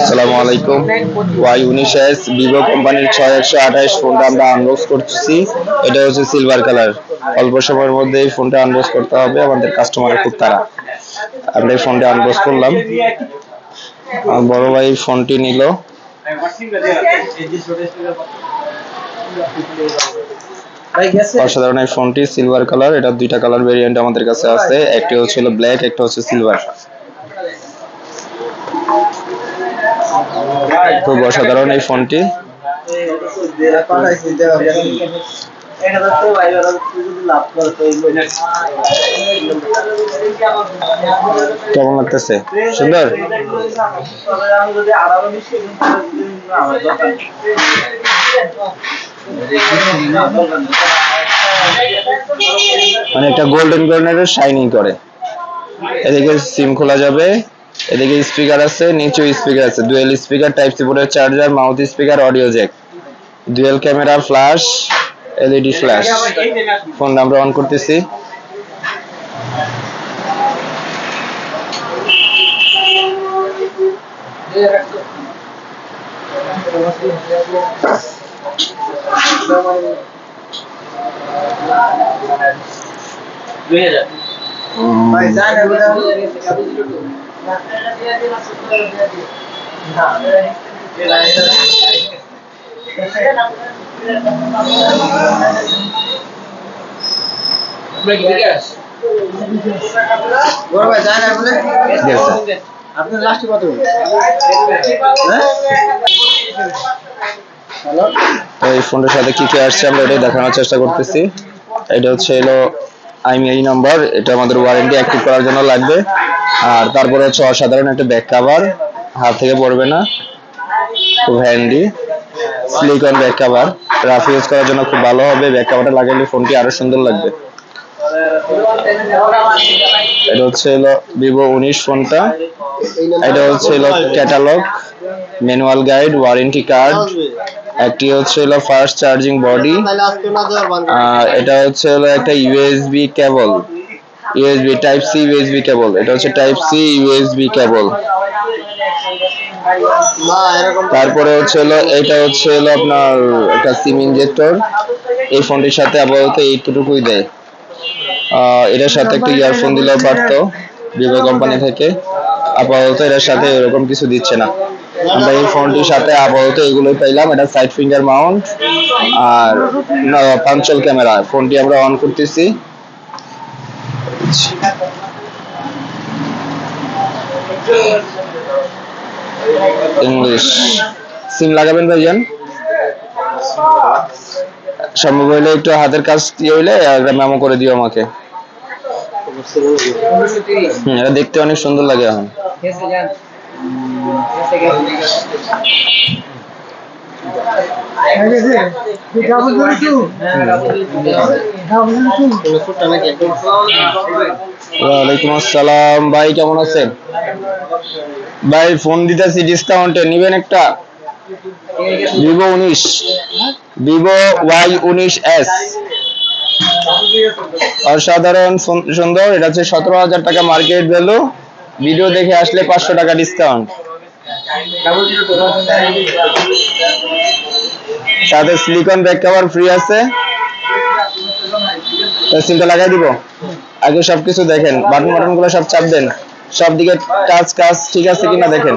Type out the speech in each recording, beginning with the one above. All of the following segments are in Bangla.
আসসালামু আলাইকুম ওয়াই ভিভো কোম্পানির ছয় একশো আঠাশ ফোনটা আমরা করতেছি। এটা হচ্ছে সিলভার কালার অল্প সময়ের মধ্যে এই ফোনটা আনবক্স করতে হবে আমাদের কাস্টমারের খুব তারা আমরা এই ফোনটা আনবক্স করলাম। বড় ভাই ফোনটি নিল। অসাধারণ এই ফোনটি সিলভার কালার এটা দুইটা কালার ভেরিয়েন্ট আমাদের কাছে আছে, একটি হচ্ছে ব্ল্যাক একটা হচ্ছে সিলভার খুব অসাধারণ এই ফোনটি। কেমন লাগতেছে? সুন্দর? মানে একটা গোল্ডেন কর্নারের শাইনিং করে। এদিকে সিম খোলা যাবে, এদিকে স্পিকার আছে, নিচেও স্পিকার আছে। ডুয়েল স্পিকার টাইপ সি বোর্ডের charger mouth speaker audio jack dual camera flash LED flash phone আমরা অন করতেছি। Yes, sir. আপনার লাস্টে কত তো এই ফোনটার সাথে কি কি আসছে আমরা এটাই দেখানোর চেষ্টা করতেছি। এটা হচ্ছে এলো আইমিআই নাম্বার এটা আমাদের ওয়ারেন্টি অ্যাক্টিভ করার জন্য লাগবে। আর তারপরে হচ্ছে অসাধারণ একটা ব্যাক কাভার হাত থেকে পড়বে না। খুব handy silicon back cover rough use করার জন্য খুব ভালো হবে। ব্যাক কাভারটা লাগালে ফোনটি আরও সুন্দর লাগবে। এটা হচ্ছে হলো ভিভো উনিশ ফোনটা। এটা হচ্ছে হলো catalogue manual guide warranty card একটি হচ্ছে হলো ফার্স্ট চার্জিং বডি আর এটা হচ্ছে হলো একটা USB cable USB type C USB cable এটা হচ্ছে টাইপ সি ইউএসবি কেবল তারপরে হচ্ছে হলো, এটা হচ্ছে হলো আপনার একটা সিম ইনজেক্টর এই ফোনটির সাথে আপাতত এইটুকুই দেয়। এটার সাথে একটা ইয়ারফোন দিলেও পারতো ভিভো কোম্পানি থেকে। আপাতত এটার সাথে এরকম কিছু দিচ্ছে না। আমরা এই ফোনটির সাথে আপাতত এগুলোই পাইলাম। এটা সাইড ফিঙ্গার মাউন্ট আর পাঞ্চল ক্যামেরা ফোনটি আমরা অন করতেছি। ইংলিশ সিম লাগাবেন ভাইজান? সম্ভব হইলে একটু হাতের কাজ দিয়ে হইলে মেমো করে দিও আমাকে। এটা দেখতে অনেক সুন্দর লাগে এখন। ওয়ালাইকুম আসসালাম। ভাই, কেমন আছেন? ভাই ফোন দিতেছি ডিসকাউন্টে নিবেন একটা? ভিভো উনিশ। ভিভো ওয়াই উনিশ এস অসাধারণ সুন- সুন্দর। এটা হচ্ছে সতেরো হাজার টাকা মার্কেট ভ্যালু ভিডিও দেখে আসলে পাঁচশো টাকা ডিসকাউন্ট সাথে সিলিকন ব্যাক কভার ফ্রি আছে। সিমটা লাগাই দিব। আগে সবকিছু দেখেন। বাটন বাটনগুলো সব চাপ দেন। সব দিকে টাচ কাজ ঠিক আছে কিনা দেখেন।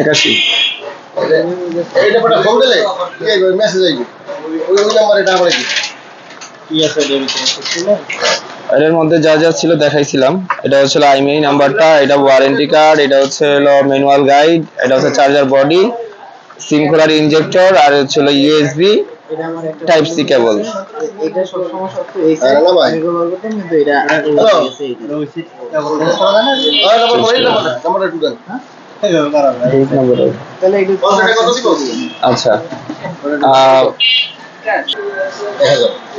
একাশি। এই নাম্বারটা ফোন দিলে? এই মেসেজ আইবে ওই ওই নাম্বারে এটা কি কি আছে এর মধ্যে যা যা ছিল দেখাইছিলাম। এটা হচ্ছে আইমিআই নাম্বারটা এটা ওয়ারেন্টি কার্ড এটা হচ্ছে হলো ম্যানুয়াল গাইড এটা হচ্ছে চার্জার বডি সিম খোলার ইনজেক্টর আর হচ্ছে হলো ইউএসবি টাইপ সি কেবল এটা সব সমস্যা তো এই ভাই। কিন্তু এটা আচ্ছা।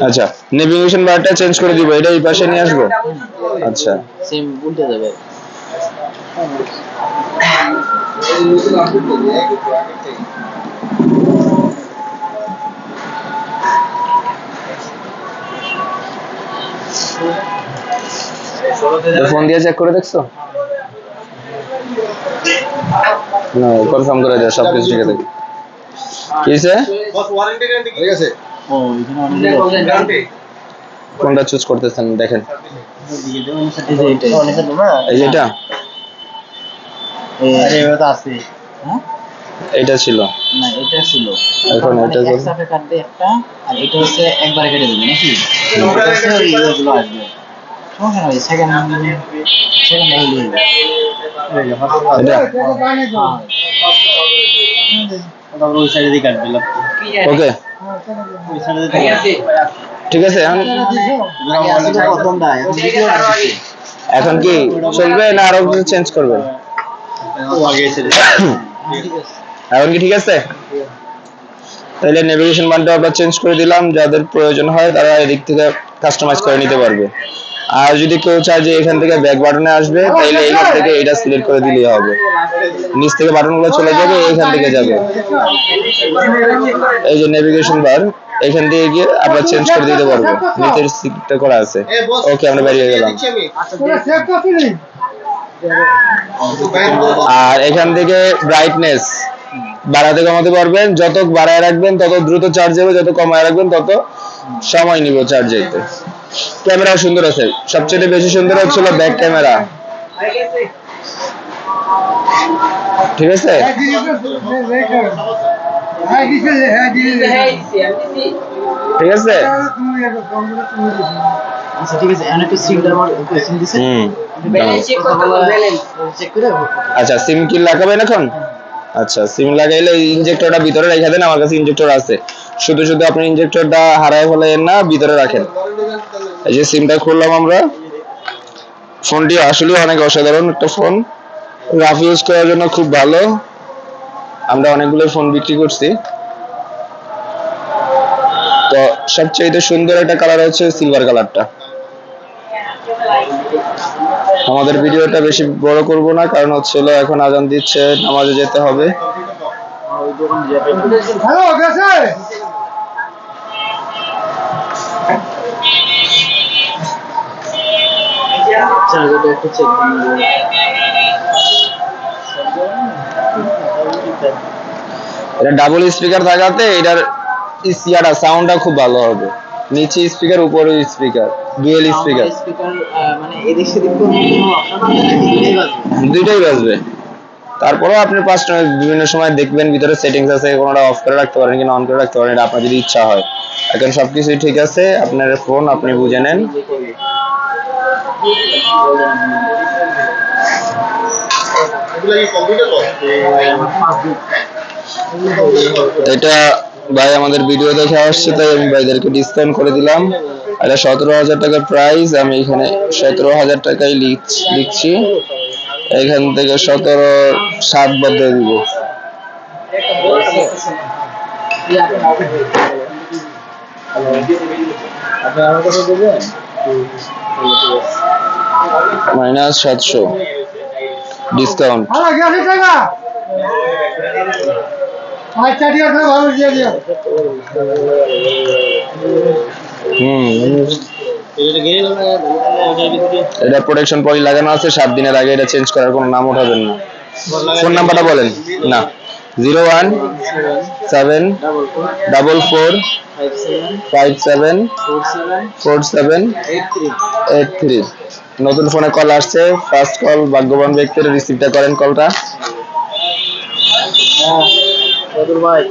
আচ্ছা নেভিগেশন বারটা চেঞ্জ করে দিব এটা এই পাশে নিয়ে আসব? আচ্ছা। সেম উল্টে যাবে। ফোন দিয়ে চেক করে দেখছ? না কনফার্ম করে দেওয়া সব কিছু ঠিক আছে। কি হয়েছে ঠিক আছে ও এখানে অনেক কোনটা চুজ করতেছেন দেখেন এই যে এটা আরে এবার তো আছে হ্যাঁ এইটা ছিল না এটা ছিল এখন মানে এটা একসাথে কাটবে একটা আর এটা হচ্ছে একবারে কেটে দেবে নাকি এটা হচ্ছে ওই ইয়েগুলো আসবে সমস্যা নাই সেকেন্ড সেকেন্ড হইলে এটা তারপর ওই সাইডে দিয়ে কাটবে ওকে ওই সাইডে ঠিক আছে। এখন কি চলবে না আরও কিছু চেঞ্জ এসে এখন কি ঠিক আছে? তাহলে নেভিগেশন বানটা আমরা চেঞ্জ করে দিলাম। যাদের প্রয়োজন হয় তারা এদিক থেকে কাস্টমাইজ করে নিতে পারবে। আর যদি কেউ চায় যে এখান থেকে ব্যাক বাটনে আসবে তাহলে এইখান থেকে এটা সিলেক্ট করে দিলেই হবে। নিচ থেকে বাটনগুলো চলে যাবে এইখান থেকে যাবে। এই যে নেভিগেশন বার এখান থেকে গিয়ে আমরা চেঞ্জ করে দিতে পারব। নিচের সিটটা করা আছে। ওকে আমরা বেরিয়ে গেলাম। আর এখান থেকে ব্রাইটনেস বাড়াতে কমাতে পারবেন। যত বাড়ায় রাখবেন তত দ্রুত চার্জ হবে যত কমায় রাখবেন তত সময় নিব চার্জ হইতে ক্যামেরাও সুন্দর আছে। সবচেয়ে বেশি সুন্দর হচ্ছিল ব্যাক ক্যামেরা ঠিক আছে? ঠিক আছে? আচ্ছা সিম আচ্ছা সিম কি লাগাবেন এখন? আচ্ছা সিম লাগাইলে ইনজেক্টরটা ভিতরে রেখে দেন আমার কাছে ইনজেক্টর আছে। শুধু শুধু আপনি ইনজেক্টরটা হারায় ফেলেন না, ভিতরে রাখেন। এই যে সিমটা খুললাম আমরা। ফোনটি আসলে অনেক অসাধারণ একটা ফোন। রাফ ইউজ করার জন্য খুব ভালো। আমরা অনেকগুলো ফোন বিক্রি করছি। তো সবচেয়ে সুন্দর একটা কালার হচ্ছে সিলভার কালারটা আমাদের ভিডিওটা বেশি বড় করব না, কারণ হচ্ছে এখন আজান দিচ্ছে, নামাজে যেতে হবে। হ্যালো গেছে চার্জারটা একটু চেক করে এটা ডাবল স্পিকার থাকাতে এটার ইয়াটা সাউন্ডটা খুব ভালো হবে। নিচে স্পিকার উপরে স্পিকার ডুয়েল স্পিকার স্পিকার মানে এদিক সেদিক কোনো অপশন আছে নাকি দুটোই দুইটাই বাজবে। তারপরেও আপনি পাঁচ বিভিন্ন সময় দেখবেন ভিতরে সেটিংস আছে, কোনোটা অফ করে রাখতে পারেন কিনা অন করে রাখতে পারেন, এটা আপনার যদি ইচ্ছা হয়। এখন সবকিছুই ঠিক আছে, আপনার ফোন আপনি বুঝে নেন। এটা ভাই আমাদের ভিডিও দেখে আসছে, তাই আমি ভাইদেরকে ডিসকাউন্ট করে দিলাম। এটা সতেরো হাজার টাকা প্রাইস আমি এখানে সতেরো হাজার টাকাই লিখ- লিখছি। এখান থেকে সতেরো সাত বাদ দিব। মাইনাস সাতশো। ডিসকাউন্ট হুম। এটা প্রোটেকশন পলি লাগানো আছে, সাত দিনের আগে এটা চেঞ্জ করার কোনো নাম উঠাবেন না। ফোন নাম্বারটা বলেন। না। Zero one seven double four five seven four seven eight three নতুন ফোনে কল আসছে। ফার্স্ট কল ভাগ্যবান ব্যক্তির রিসিভটা করেন কলটা হ্যাঁ। ভাই।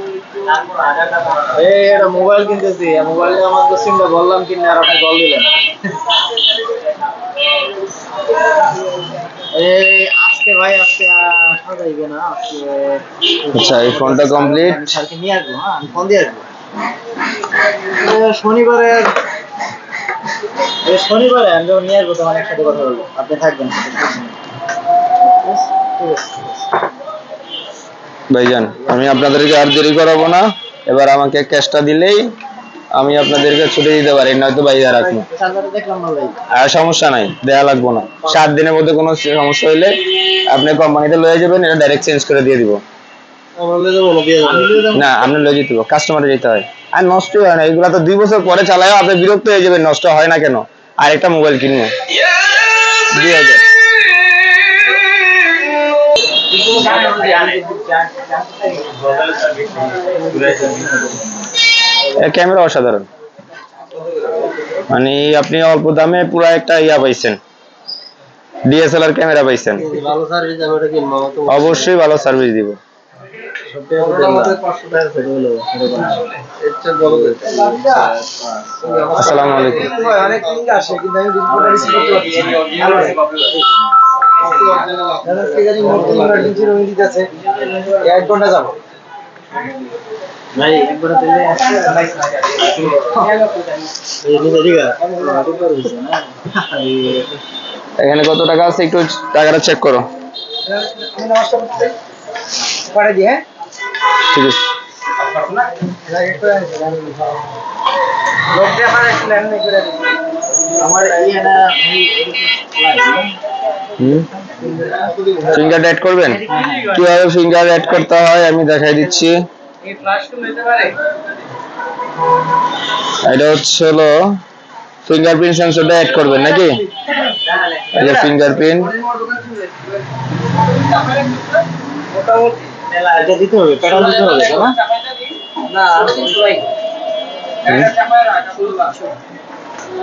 এটা মোবাইল কিনতেছি। মোবাইলে আমার তো সিমটা বললাম কিনে আর আপনি কল দিলেন। আজকে ভাই আজকে আহ, সাজাইবে না আজকে আচ্ছা এই ফোনটা কমপ্লিট আমি নিয়ে আসব হ্যাঁ আমি ফোন দিয়ে আসব। শনিবারে শনিবারে আমি যখন নিয়ে আসব তখন একসাথে কথা বলব। আপনি থাকবেন ঠিক আছে। ভাইজান, আমি আপনাদেরকে আর দেরি করাবো না। এবার আমাকে ক্যাশটা দিলেই আমি আপনাদেরকে ছুটি দিতে পারি, নয়তো বাইরে রাখব আর সমস্যা নাই, দেয়া লাগবো না। সাত দিনের মধ্যে কোনো সমস্যা হইলে আপনি কোম্পানিতে লয়ে যাবেন, এটা ডাইরেক্ট চেঞ্জ করে দিয়ে দিব। না, আপনি লয়ে যেতে কাস্টমারে যেতে হয়। আর নষ্ট হয় না, এগুলা তো দুই বছর পরে চালায় আপনি বিরক্ত হয়ে যাবেন, নষ্ট হয় না কেন? আর একটা মোবাইল কিনবো। দুই হাজার। ক্যামেরা অসাধারণ। মানে আপনি অল্প দামে পুরো একটা ইয়া পাইছেন। ডিএসএলআর ক্যামেরা পাইছেন। অবশ্যই ভালো সার্ভিস দিব। আসসালামু আলাইকুম। নতুন ইমার্জেন্সি দিতে আছে। এক ঘণ্টা যাব। এখানে কত টাকা আছে একটু টাকাটা চেক করো। হ্যাঁ? ঠিক আছে। আমার ইয়ে না ফিঙ্গার অ্যাড করবেন? কীভাবে ফিঙ্গার অ্যাড করতে হয় আমি দেখাই দিচ্ছি। এটা হচ্ছে হলো ফিঙ্গারপ্রিন্ট সেন্সরটা অ্যাড করবেন নাকি? এই যে ফিঙ্গারপ্রিন্ট এটা দিতে হবে প্যাটার্ন দিতে হবে তাই না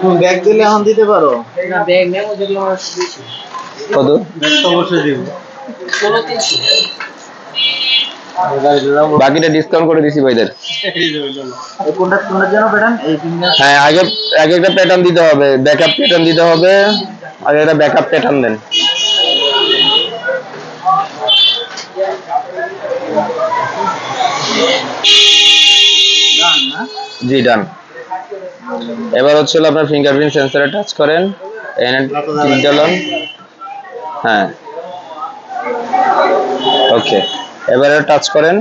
তুমি ব্যাগ দিলে এখন দিতে পারো। ব্যাগ কত অবশ্যই দিব। বাকিটা ডিসকাউন্ট করে দিছি ভাইদের। হ্যাঁ আগে একটা প্যাটার্ন দিতে হবে। ব্যাকআপ প্যাটার্ন দিতে হবে। আগে একটা ব্যাকআপ প্যাটার্ন দেন। জি ডান এবার হচ্ছে আপনার ফিঙ্গারপ্রিন্ট সেন্সরে টাচ করেন। দিলাম হ্যাঁ। ওকে এবারে টাচ করেন।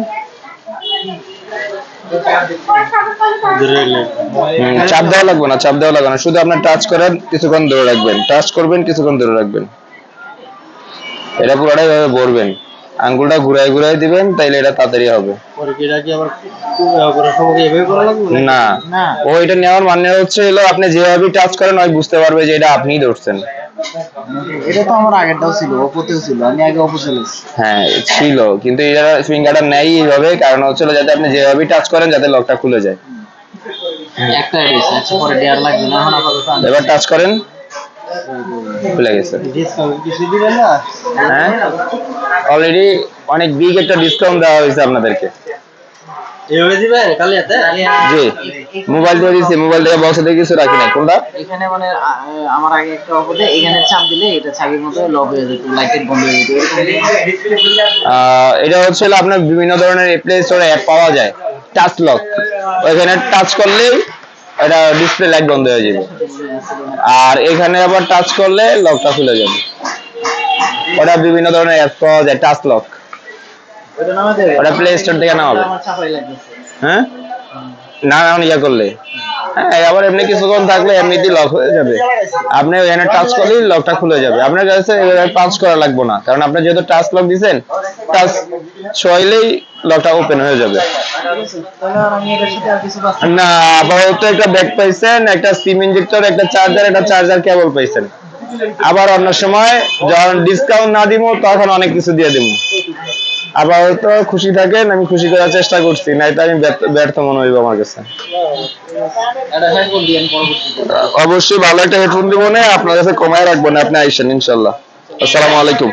চাপ দেওয়া লাগবে না চাপ দেওয়া লাগবে না। শুধু আপনার টাচ করেন কিছুক্ষণ ধরে রাখবেন। টাচ করবেন কিছুক্ষণ ধরে রাখবেন। এটা পুরোটাই এভাবে ভরবেন। আঙ্গুলটা ঘুরাই ঘুরাই দিবেন তাইলে এটা তাড়াতাড়ি হবে। পরে কি এটা কি আমার খুব করার সময় কি এভাবে করা লাগবে না। না। ও এটা নেওয়ার মানে হচ্ছে হলো আপনি যেভাবে টাচ করেন ওই বুঝতে পারবে যে এটা আপনিই ধরছেন। এটা তো আমার আগেরটাও ছিল ওপোতেও ছিল আমি আগে ওপো হ্যাঁ ছিল কিন্তু এইভাবে কারণ হচ্ছে যাতে আপনি যেভাবে টাচ করেন যাতে লকটা খুলে যায়। একটা রয়েছে আচ্ছা পরে লাগবে না এখন আপাতত এবার টাচ করেন। খুলে গেছে। ডিসকাউন্ট কিছু দিবেন না? হ্যাঁ? অলরেডি অনেক বিগ একটা ডিসকাউন্ট দেওয়া হয়েছে আপনাদেরকে। এভাবে দিবেন কালি হাতে জি। মোবাইল দিয়ে দিচ্ছি মোবাইল থেকে বক্সে দিয়ে কিছু রাখি না কোনটা? এখানে মানে আমার আগে একটা এখানে চাপ দিলে এটা ছাগের মতো লক হয়ে যেত লাইটের বন্ধ হয়ে যেত আহ, এটা হচ্ছে আপনার বিভিন্ন ধরনের প্লে স্টোরে অ্যাপ পাওয়া যায় টাচ লক ওইখানে টাচ করলেই এটা ডিসপ্লে লাইট বন্ধ হয়ে যাবে। আর এখানে আবার টাচ করলে লকটা খুলে যাবে। ওটা বিভিন্ন ধরনের অ্যাপ পাওয়া যায় টাচ লক ওটা প্লে স্টোর থেকে হবে। হ্যাঁ? না না ইয়া করলে। হ্যাঁ আবার এমনি কিছুক্ষণ থাকলে এমনিতেই লক হয়ে যাবে। আপনি এখানে টাচ করলেই লকটা খুলে যাবে। আপনার কাছে টাচ করা লাগবে না। কারণ আপনি যেহেতু টাচ লক দিয়েছেন টাচ ছোঁয়াইলেই লকটা ওপেন হয়ে যাবে। না আপাতত একটা ব্যাগ পাইছেন একটা সিম ইনজেক্টর একটা চার্জার একটা চার্জার কেবল পাইছেন। আবার অন্য সময় যখন ডিসকাউন্ট না দিব তখন অনেক কিছু দিয়ে দিব আপাতত খুশি থাকেন আমি খুশি করার চেষ্টা করছি নাই তো আমি ব্যর্থ- মনে হইব আমার কাছে। অবশ্যই ভালো একটা হেডফোন দিব না আপনার কাছে কমায় রাখব না আপনি আইসেন ইনশাল্লাহ। আসসালামু আলাইকুম।